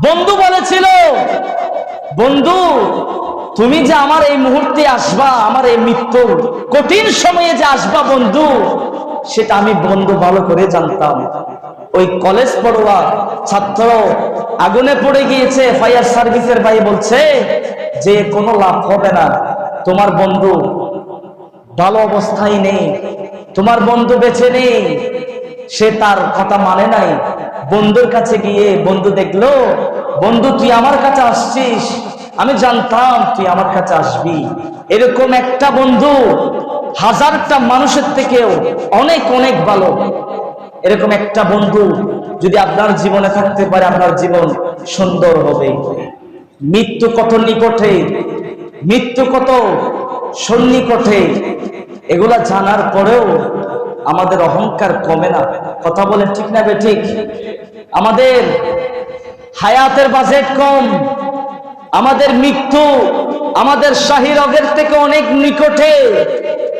বন্ধু বলেছিল, বন্ধু, তুমি যে আমার এই মুহূর্তে আসবা, আমার এই মৃত্যুর কঠিন সময়ে যে আসবা, বন্ধু, সেটা আমি বন্ধু ভালো করে জানতাম। ওই কলেজ পড়ুয়া ছাত্র আগুনে পড়ে গিয়েছে, ফায়ার সার্ভিসের ভাই বলছে, যে কোনো লাভ হবে না। তোমার বন্ধু ভালো অবস্থায় নেই। তোমার বন্ধু বেছে নেই। সে তার কথা মানে নাই। বন্ধুর কাছে গিয়ে বন্ধু দেখল, বন্ধু, তুই আমার কাছে আসছিস? আমি জানতাম তুই আমার কাছে আসবি। এরকম একটা বন্ধু হাজারটা মানুষের থেকেও অনেক অনেক ভালো। এরকম একটা বন্ধু যদি আপনার জীবনে থাকতে পারে, আপনার জীবন সুন্দর হবে। মৃত্যু কত নিকটে, মৃত্যু কত সন্নিকটে, এগুলা জানার পরেও আমাদের অহংকার কমে না। কথা বলেন ঠিক না বে ঠিক? আমাদের হায়াতের বাজেট কম, আমাদের মৃত্যু, আমাদের শাহী রগের থেকে অনেক নিকটে।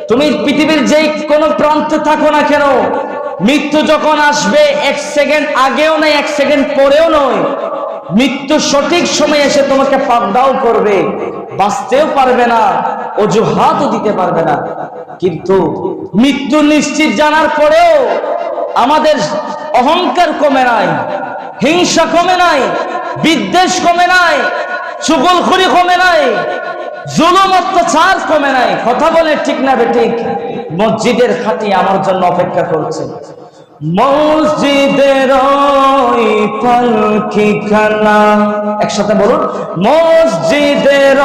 তুমি পৃথিবীর যেই কোনো প্রান্তে থাকো না কেন, মৃত্যু যখন আসবে এক সেকেন্ড আগেও নয়, এক সেকেন্ড পরেও নয়, মৃত্যু সঠিক সময় এসে তোমাকে পাকদাও করবে, বাঁচতেও পারবে না, অজুহাতও দিতে পারবে না। কিন্তু মৃত্যু নিশ্চিত জানার পরেও আমাদের অহংকার কমে নাই, হিংসা কমে নাই, বিদ্বেষ কমে নাই চুগলখড়ি কমে নাই, জুলুম কমে নাই। কথা বলে ঠিক না বেঠিক মসজিদের খাটি আমার জন্য অপেক্ষা করছে। মসজিদের পালকি খানা একসাথে বলুন। মসজিদের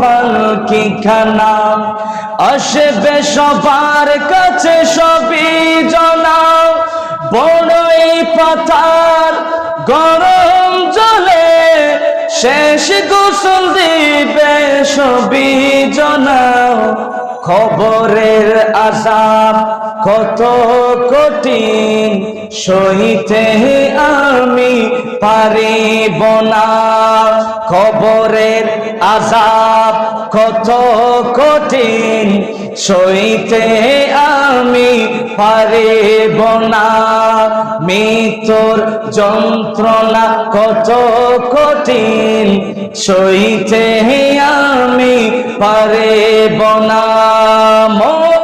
পালকি খানা আসবে সবার কাছে সবই বড়ই পাতার গরম জলে শেষ গোসল দিবে সবই জনাও। খবরের আজাব কত কঠিন সইতে আমি পারিব না। খবরের আজাব কত কঠিন সইতে আমি পারিব না মৃত্যুর যন্ত্রণা কত কঠিন সইতে আমি পারিব না